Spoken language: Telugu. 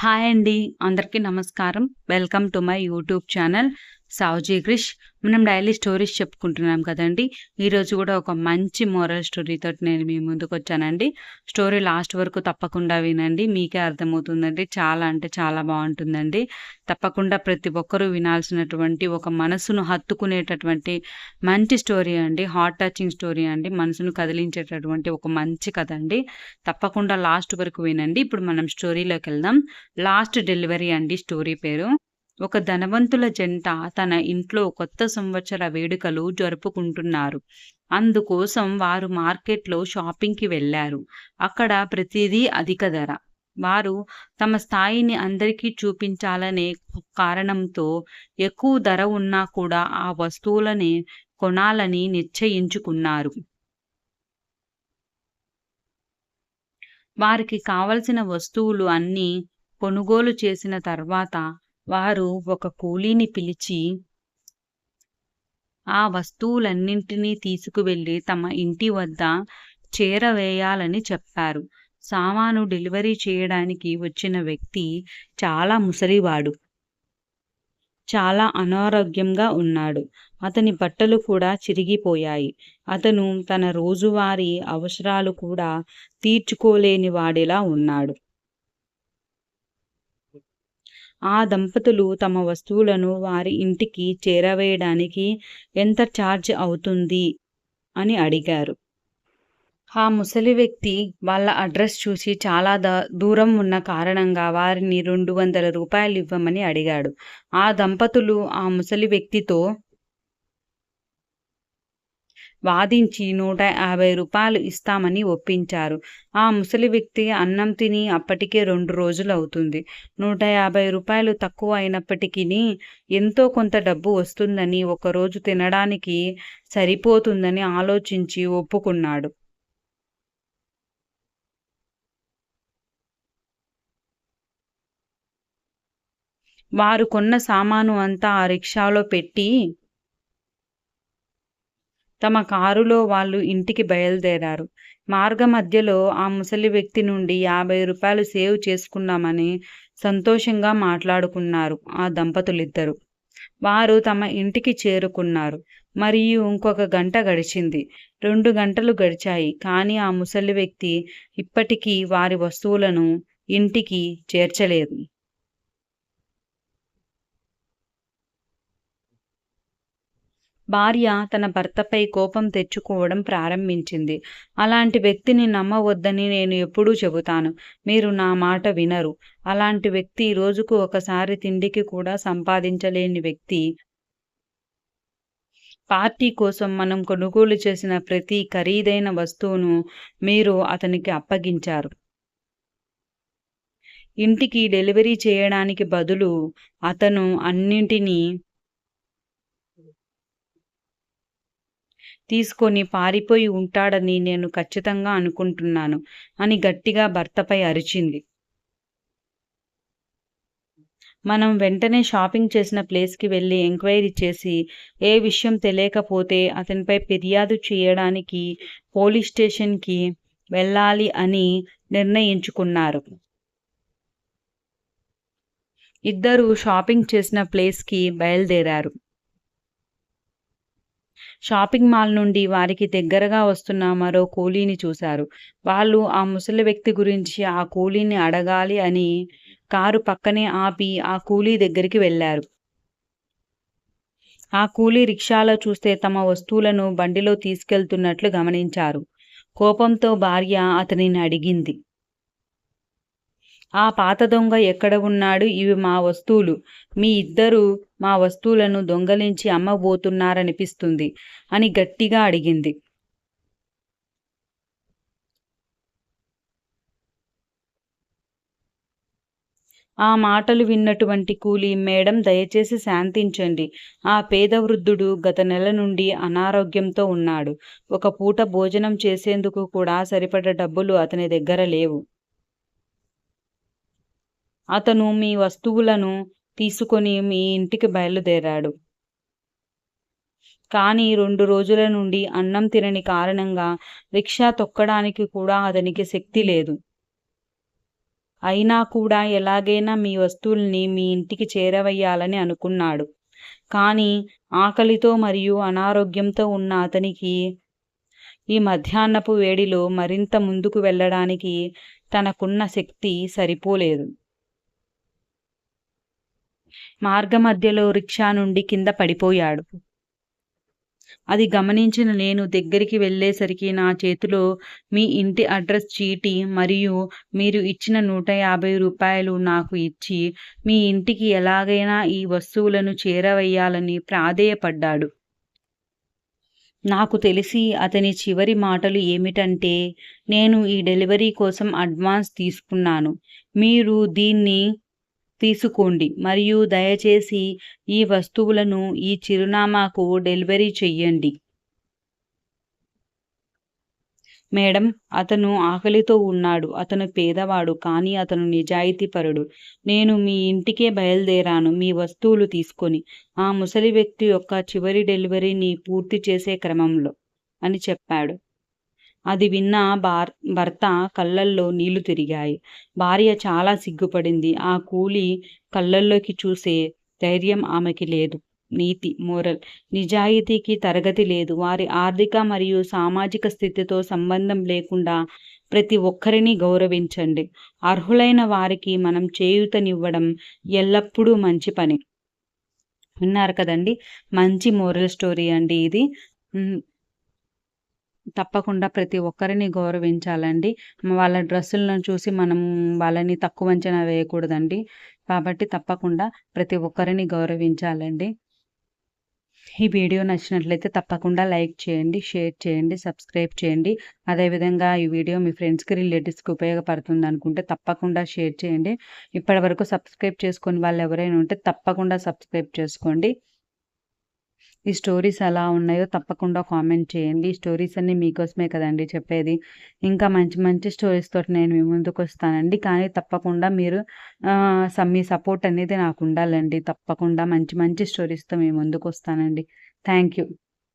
హాయ్ అండి. అందరికీ నమస్కారం. Welcome to my YouTube channel. సావజీ Krish మనం డైలీ స్టోరీస్ చెప్పుకుంటున్నాం కదండి. ఈరోజు కూడా ఒక మంచి మోరల్ స్టోరీతో నేను మీ ముందుకు వచ్చానండి. స్టోరీ లాస్ట్ వరకు తప్పకుండా వినండి. మీకే అర్థమవుతుందండి. చాలా అంటే చాలా బాగుంటుందండి. తప్పకుండా ప్రతి ఒక్కరూ వినాల్సినటువంటి ఒక మనసును హత్తుకునేటటువంటి మంచి స్టోరీ అండి. హార్ట్ టచింగ్ స్టోరీ అండి. మనసును కదిలించేటటువంటి ఒక మంచి కథ అండి. తప్పకుండా లాస్ట్ వరకు వినండి. ఇప్పుడు మనం స్టోరీలోకి వెళ్దాం. లాస్ట్ డెలివరీ అండి స్టోరీ పేరు. ఒక ధనవంతుల జంట తన ఇంట్లో కొత్త సంవత్సర వేడుకలు జరుపుకుంటున్నారు. అందుకోసం వారు మార్కెట్లో షాపింగ్కి వెళ్ళారు. అక్కడ ప్రతిదీ అధిక ధర. వారు తమ స్థాయిని అందరికీ చూపించాలనే కారణంతో ఎక్కువ ధర ఉన్నా కూడా ఆ వస్తువులని కొనాలని నిశ్చయించుకున్నారు. వారికి కావలసిన వస్తువులు అన్నీ కొనుగోలు చేసిన తర్వాత వారు ఒక కూలీని పిలిచి ఆ వస్తువులన్నింటినీ తీసుకువెళ్ళి తమ ఇంటి వద్ద చేరవేయాలని చెప్పారు. సామాను డెలివరీ చేయడానికి వచ్చిన వ్యక్తి చాలా ముసలివాడు. చాలా అనారోగ్యంగా ఉన్నాడు. అతని బట్టలు కూడా చిరిగిపోయాయి. అతను తన రోజువారీ అవసరాలు కూడా తీర్చుకోలేని వాడిలా ఉన్నాడు. ఆ దంపతులు తమ వస్తువులను వారి ఇంటికి చేరవేయడానికి ఎంత ఛార్జ్ అవుతుంది? అని అడిగారు. ఆ ముసలి వ్యక్తి వాళ్ళ అడ్రస్ చూసి చాలా ద దూరం ఉన్న కారణంగా వారిని రెండు వందల రూపాయలు ఇవ్వమని అడిగాడు. ఆ దంపతులు ఆ ముసలి వ్యక్తితో వాదించి నూట యాభై రూపాయలు ఇస్తామని ఒప్పించారు. ఆ ముసలి వ్యక్తి అన్నం తిని అప్పటికే రెండు రోజులు అవుతుంది నూట యాభై రూపాయలు తక్కువ అయినప్పటికీ ఎంతో కొంత డబ్బు వస్తుందని ఒకరోజు తినడానికి సరిపోతుందని ఆలోచించి ఒప్పుకున్నాడు. వారు కొన్న సామాను అంతా ఆ రిక్షాలో పెట్టి తమ కారులో వాళ్ళు ఇంటికి బయలుదేరారు. మార్గ మధ్యలో ఆ ముసలి వ్యక్తి నుండి యాభై రూపాయలు సేవ్ చేసుకున్నామని సంతోషంగా మాట్లాడుకున్నారు ఆ దంపతులిద్దరు. వారు తమ ఇంటికి చేరుకున్నారు. మరియు ఇంకొక గంట గడిచింది. రెండు గంటలు గడిచాయి. కానీ ఆ ముసలి వ్యక్తి ఇప్పటికీ వారి వస్తువులను ఇంటికి చేర్చలేదు. భార్య తన భర్తపై కోపం తెచ్చుకోవడం ప్రారంభించింది. అలాంటి వ్యక్తిని నమ్మవద్దని నేను ఎప్పుడూ చెబుతాను. మీరు నా మాట వినరు. అలాంటి వ్యక్తి రోజుకు ఒకసారి తిండికి కూడా సంపాదించలేని వ్యక్తి. పార్టీ కోసం మనం కొనుగోలు చేసిన ప్రతి ఖరీదైన వస్తువును మీరు అతనికి అప్పగించారు. ఇంటికి డెలివరీ చేయడానికి బదులు అతను అన్నింటినీ తీసుకొని పారిపోయి ఉంటాడని నేను ఖచ్చితంగా అనుకుంటున్నాను అని గట్టిగా భర్తపై అరిచింది. మనం వెంటనే షాపింగ్ చేసిన ప్లేస్కి వెళ్ళి ఎంక్వైరీ చేసి ఏ విషయం తెలియకపోతే అతనిపై ఫిర్యాదు చేయడానికి పోలీస్ స్టేషన్కి వెళ్ళాలి అని నిర్ణయించుకున్నారు. ఇద్దరు షాపింగ్ చేసిన ప్లేస్కి బయలుదేరారు. షాపింగ్ మాల్ నుండి వారికి దగ్గరగా వస్తున్న మరో కూలీని చూశారు. వాళ్ళు ఆ ముసలి వ్యక్తి గురించి ఆ కూలీని అడగాలి అని కారు పక్కనే ఆపి ఆ కూలీ దగ్గరికి వెళ్ళారు. ఆ కూలీ రిక్షాలో చూస్తే తమ వస్తువులను బండిలో తీసుకెళ్తున్నట్లు గమనించారు. కోపంతో భార్య అతనిని అడిగింది. ఆ పాత దొంగ ఎక్కడ ఉన్నాడు? ఇవి మా వస్తువులు. మీ ఇద్దరు మా వస్తువులను దొంగలించి అమ్మబోతున్నారనిపిస్తుంది అని గట్టిగా అడిగింది. ఆ మాటలు విన్నటువంటి కూలి మేడం దయచేసి శాంతించండి. ఆ పేద వృద్ధుడు గత నెల నుండి అనారోగ్యంతో ఉన్నాడు. ఒక పూట భోజనం చేసేందుకు కూడా సరిపడ డబ్బులు అతని దగ్గర లేవు. అతను మీ వస్తువులను తీసుకొని మీ ఇంటికి బయలుదేరాడు కానీ రెండు రోజుల నుండి అన్నం తినని కారణంగా రిక్షా తొక్కడానికి కూడా అతనికి శక్తి లేదు అయినా కూడా ఎలాగైనా మీ వస్తువుల్ని మీ ఇంటికి చేరవేయాలని అనుకున్నాడు. కానీ ఆకలితో మరియు అనారోగ్యంతో ఉన్న అతనికి ఈ మధ్యాహ్నపు వేడిలో మరింత ముందుకు వెళ్ళడానికి తనకున్న శక్తి సరిపోలేదు. మార్గమధ్యలో రిక్షా నుండి కింద పడిపోయాడు. అది గమనించిన నేను దగ్గరికి వెళ్ళేసరికి నా చేతిలో మీ ఇంటి అడ్రస్ చీటీ మరియు మీరు ఇచ్చిన నూట యాభై రూపాయలు నాకు ఇచ్చి మీ ఇంటికి ఎలాగైనా ఈ వస్తువులను చేరవేయాలని ప్రాధేయపడ్డాడు. నాకు తెలిసి అతని చివరి మాటలు ఏమిటంటే నేను ఈ డెలివరీ కోసం అడ్వాన్స్ తీసుకున్నాను. మీరు దీన్ని తీసుకోండి మరియు దయచేసి ఈ వస్తువులను ఈ చిరునామాకు డెలివరీ చెయ్యండి. మేడం అతను ఆకలితో ఉన్నాడు. అతను పేదవాడు. కానీ అతను నిజాయితీపరుడు. నేను మీ ఇంటికే బయలుదేరాను మీ వస్తువులు తీసుకొని. ఆ ముసలి వ్యక్తి యొక్క చివరి డెలివరీని పూర్తి చేసే క్రమంలో అని చెప్పాడు. అది విన్న భార్ భర్త కళ్ళల్లో నీళ్ళు తిరిగాయి. భార్య చాలా సిగ్గుపడింది. ఆ కూలి కళ్ళల్లోకి చూసే ధైర్యం ఆమెకి లేదు. నీతి మోరల్ నిజాయితీకి తరగతి లేదు. వారి ఆర్థిక మరియు సామాజిక స్థితితో సంబంధం లేకుండా ప్రతి ఒక్కరిని గౌరవించండి. అర్హులైన వారికి మనం చేయూతనివ్వడం ఎల్లప్పుడూ మంచి పని. విన్నారు కదండీ! మంచి మోరల్ స్టోరీ అండి ఇది. తప్పకుండా ప్రతి ఒక్కరిని గౌరవించాలండి. వాళ్ళ డ్రెస్సులను చూసి మనం వాళ్ళని తక్కువ అంచనా వేయకూడదండి. కాబట్టి తప్పకుండా ప్రతి ఒక్కరిని గౌరవించాలండి. ఈ వీడియో నచ్చినట్లయితే తప్పకుండా లైక్ చేయండి, షేర్ చేయండి, సబ్స్క్రైబ్ చేయండి. అదేవిధంగా ఈ వీడియో మీ ఫ్రెండ్స్‌కి, రిలేటివ్స్‌కి ఉపయోగపడుతుంది అనుకుంటే తప్పకుండా షేర్ చేయండి. ఇప్పటివరకు సబ్స్క్రైబ్ చేసుకుని వాళ్ళు ఎవరైనా ఉంటే తప్పకుండా సబ్స్క్రైబ్ చేసుకోండి. ఈ స్టోరీస్ ఎలా ఉన్నాయో తప్పకుండా కామెంట్ చేయండి. ఈ స్టోరీస్ అన్నీ మీకోసమే కదండీ చెప్పేది. ఇంకా మంచి మంచి స్టోరీస్ తోటి నేను మీ ముందుకొస్తానండి. కానీ తప్పకుండా మీరు మీ సపోర్ట్ అనేది నాకు ఉండాలండి తప్పకుండా మంచి మంచి స్టోరీస్‌తో మీ ముందుకొస్తానండి. Thank you.